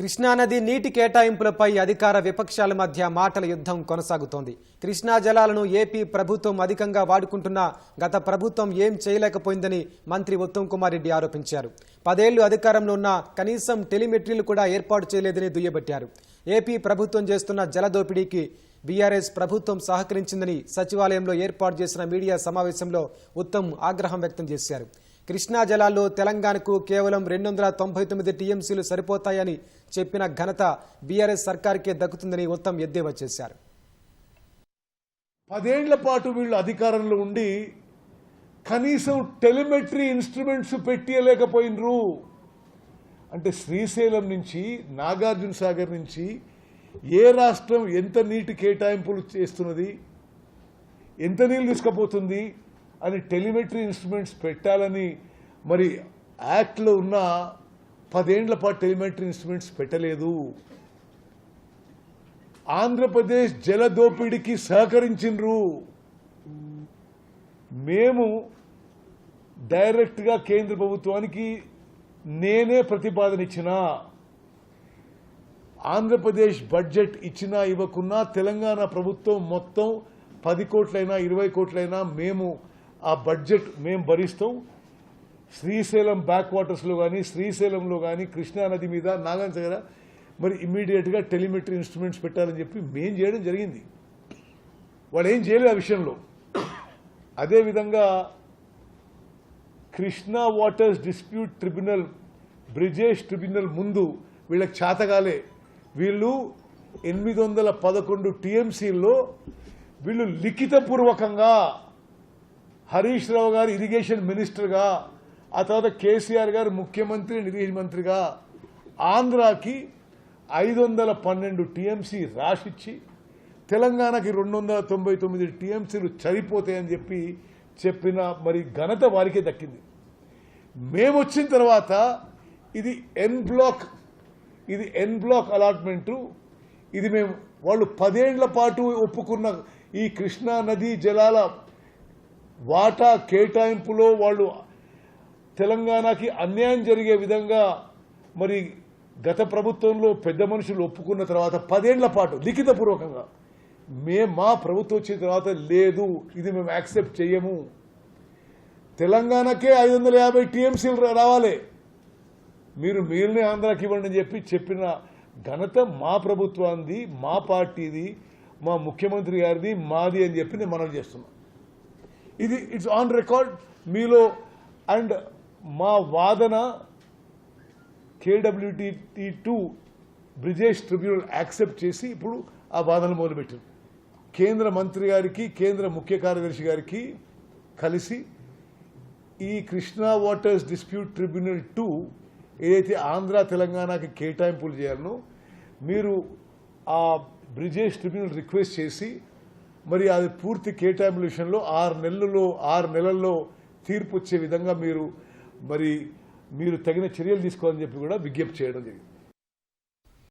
కృష్ణానది నీటి కేటాయింపులపై అధికార విపక్షాల మధ్య మాటల యుద్ధం కొనసాగుతోంది. కృష్ణా జలాలను ఏపీ ప్రభుత్వం అధికంగా వాడుకుంటున్నా గత ప్రభుత్వం ఏం చేయలేకపోయిందని మంత్రి ఉత్తమ్ కుమార్ రెడ్డి ఆరోపించారు. పదేళ్ళు అధికారంలో ఉన్న కనీసం టెలిమెట్రీలు కూడా ఏర్పాటు చేయలేదని దుయ్యబట్టారు. ఏపీ ప్రభుత్వం చేస్తున్న జలదోపిడీకి బీఆర్ఎస్ ప్రభుత్వం సహకరించిందని సచివాలయంలో ఏర్పాటు చేసిన మీడియా సమావేశంలో ఉత్తమ్ ఆగ్రహం వ్యక్తం చేశారు. కృష్ణా జలాల్లో తెలంగాణకు కేవలం రెండు వందల తొంభై తొమ్మిది టీఎంసీలు సరిపోతాయని చెప్పిన ఘనత బీఆర్ఎస్ సర్కార్కే దక్కుతుందని ఉత్తమ్ ఎద్దేవా చేశారు. పదేళ్ళ పాటు వీళ్ళు అధికారంలో ఉండి కనీసం టెలిమెట్రీ ఇన్స్ట్రుమెంట్స్ పెట్టియలేకపోయినరు. అంటే శ్రీశైలం నుంచి నాగార్జున సాగర్ నుంచి ఏ రాష్ట్రం ఎంత నీటి కేటాయింపులు చేస్తున్నది ఎంత నీళ్ళు తీసుకుపోతుంది అని టెలిమెట్రీ ఇన్స్ట్రుమెంట్స్ పెట్టాలని మరి యాక్ట్లో ఉన్న పదేండ్ల పాటు టెలిమెట్రీ ఇన్స్ట్రుమెంట్స్ పెట్టలేదు. ఆంధ్రప్రదేశ్ జల దోపిడీకి సహకరించిండ్రు. మేము డైరెక్ట్గా కేంద్ర ప్రభుత్వానికి నేనే ప్రతిపాదన ఇచ్చిన ఆంధ్రప్రదేశ్ బడ్జెట్ ఇచ్చినా ఇవ్వకున్నా తెలంగాణ ప్రభుత్వం మొత్తం పది కోట్లైనా ఇరవై కోట్లైనా మేము ఆ బడ్జెట్ మేము భరిస్తాం. శ్రీశైలం బ్యాక్ వాటర్స్లో కానీ శ్రీశైలంలో కానీ కృష్ణానది మీద నాగార్జున దగ్గర మరి ఇమ్మీడియట్గా టెలిమెట్రీ ఇన్స్ట్రుమెంట్స్ పెట్టాలని చెప్పి మేం చేయడం జరిగింది. వాళ్ళు ఏం చేయలేదు ఆ విషయంలో. అదేవిధంగా Krishna waters dispute tribunal Brijesh tribunal ముందు వీళ్ళకి చేతగాలే. వీళ్ళు ఎనిమిది వందల పదకొండు టీఎంసీల్లో వీళ్ళు లిఖితపూర్వకంగా హరీష్ రావు గారు ఇరిగేషన్ మినిస్టర్గా ఆ తర్వాత కేసీఆర్ గారు ముఖ్యమంత్రి ఇరిగేషన్ మంత్రిగా ఆంధ్రాకి ఐదు వందల పన్నెండు టీఎంసీ రాసిచ్చి తెలంగాణకి రెండు వందల తొంభై తొమ్మిది టీఎంసీలు చనిపోతాయని చెప్పి చెప్పిన మరి ఘనత వారికే దక్కింది. మేము వచ్చిన తర్వాత ఇది ఎన్ బ్లాక్ ఇది ఎన్ బ్లాక్ అలాట్మెంటు. ఇది మేము వాళ్ళు పదేండ్ల పాటు ఒప్పుకున్న ఈ కృష్ణా నదీ జలాల వాటా కేటాయింపులో వాళ్ళు తెలంగాణకి అన్యాయం జరిగే విధంగా మరి గత ప్రభుత్వంలో పెద్ద మనుషులు ఒప్పుకున్న తర్వాత పదేళ్ళ పాటు లిఖితపూర్వకంగా మే మా ప్రభుత్వం వచ్చిన తర్వాత లేదు ఇది మేము యాక్సెప్ట్ చేయము తెలంగాణకే ఐదు వందల యాభై టీఎంసీలు రావాలి. మీరు మిగిలిన ఆంధ్రాకి ఇవ్వండి అని చెప్పి చెప్పిన ఘనత మా ప్రభుత్వాన్ని మా పార్టీది మా ముఖ్యమంత్రి గారిది మాది అని చెప్పి నేను మనవి చేస్తున్నాం. ఇది ఇట్స్ ఆన్ రికార్డ్ మీలో. అండ్ మా వాదన KWT two Brijesh tribunal accept చేసి ఇప్పుడు ఆ వాదన మొదలుపెట్టారు. కేంద్ర మంత్రి గారికి కేంద్ర ముఖ్య కార్యదర్శి గారికి కలిసి ఈ Krishna waters dispute tribunal two ఏదైతే ఆంధ్ర తెలంగాణకి కేటాయింపులు చేయాలనో మీరు ఆ బ్రిజేష్ ట్రిబ్యునల్ రిక్వెస్ట్ చేసి మరి అది పూర్తి కేటాయింపుల విషయంలో ఆరు నెలల్లో ఆరు నెలల్లో తీర్పు వచ్చే విధంగా మీరు మరి మీరు తగిన చర్యలు తీసుకోవాలని చెప్పి కూడా విజ్ఞప్తి చేయడం జరిగింది.